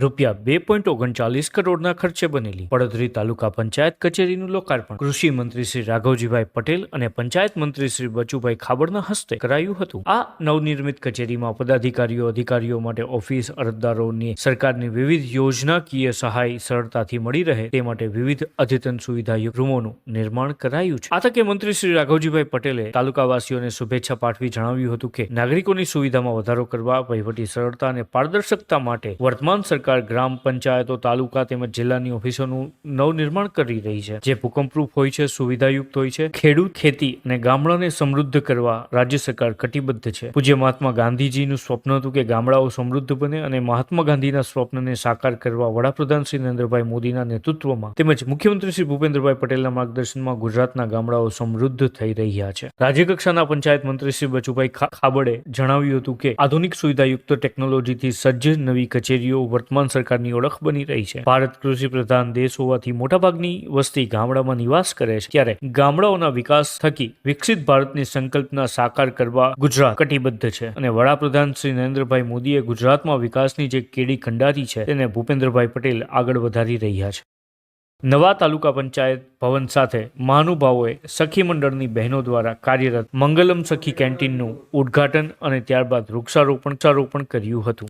રૂપિયા બે પોઈન્ટ ઓગણચાલીસ કરોડના ખર્ચે બનેલી. પડોદરી તાલુકા પંચાયત કચેરીનું લોકાર્પણ. કૃષિ મંત્રી શ્રી રાઘવજીભાઈ પટેલ અને પંચાયત મંત્રી શ્રી બચુભાઈ ખાબડના હસ્તે કરાયું હતું. આ નવનિર્મિત કચેરીમાં પદાધિકારીઓ, અધિકારીઓ માટે ઓફિસ અરજદારોની સરકારની વિવિધ યોજનાકીય સહાય સરળતાથી મળી રહે તે માટે વિવિધ અદ્યતન સુવિધાયુક્ત રૂમોનું નિર્માણ કરાયું છે. આ તકે મંત્રી શ્રી રાઘવજીભાઈ પટેલે તાલુકાવાસીઓને શુભેચ્છા પાઠવી જણાવ્યું હતું કે, નાગરિકોની સુવિધામાં વધારો કરવા વહીવટી સરળતા અને પારદર્શકતા માટે વર્તમાન સરકાર ગ્રામ પંચાયતો, તાલુકા તેમજ જિલ્લાની ઓફિસોનું નવનિર્માણ કરી રહી છે. જે ભૂકંપરૂપ હોય છે, સુવિધાયુક્ત હોય છે. ખેડૂત ખેતી અને ગામડાને સમૃદ્ધ કરવા રાજ્ય સરકાર કટિબદ્ધ છે. પૂજ્ય મહાત્મા ગાંધીજીનું સ્વપ્ન હતું કે ગામડાઓ સમૃદ્ધ બને અને મહાત્મા ગાંધીના સ્વપ્નને સાકાર કરવા વડાપ્રધાન શ્રી નરેન્દ્રભાઈ મોદીના નેતૃત્વમાં તેમજ મુખ્યમંત્રી શ્રી ભૂપેન્દ્રભાઈ પટેલના માર્ગદર્શનમાં ગુજરાતના ગામડાઓ સમૃદ્ધ થઈ રહ્યા છે. રાજ્યકક્ષાના પંચાયત મંત્રી શ્રી બચુભાઈ ખાબડે જણાવ્યું હતું કે આધુનિક સુવિધાયુક્ત ટેકનોલોજીથી સજ્જ નવી કચેરીઓ વર્તમાન સરકારની ઓળખ બની રહી છે. ભારત કૃષિ પ્રધાન દેશ હોવાથી મોટાભાગની વસ્તી ગામડામાં નિવાસ કરે છે. ત્યારે ગામડાઓના વિકાસ થકી વિકસિત ભારતની સંકલ્પના સાકાર કરવા ગુજરાત કટિબદ્ધ છે. અને વડાપ્રધાન શ્રી નરેન્દ્રભાઈ મોદીએ ગુજરાતમાં વિકાસની જે કેડી ખંડાતી છે, તેને ભૂપેન્દ્રભાઈ પટેલ આગળ વધારી રહ્યા છે. નવા તાલુકા પંચાયત ભવન સાથે મહાનુભાવોએ સખી મંડળની બહેનો દ્વારા કાર્યરત મંગલમ સખી કેન્ટીનનું ઉદ્ઘાટન અને ત્યારબાદ વૃક્ષારોપણ કર્યું હતું.